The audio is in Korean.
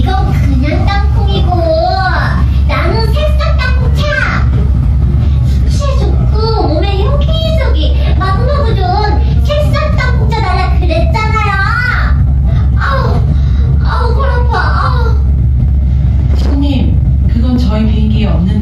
이건 그냥 땅콩이고 나는 새싹 땅콩차. 숙취에 좋고 몸에 여기저기 마구마구 좋은 새싹 땅콩차 달라 그랬잖아요. 아우 아우 골 아파. 손님 그건 저희 개인기에 없는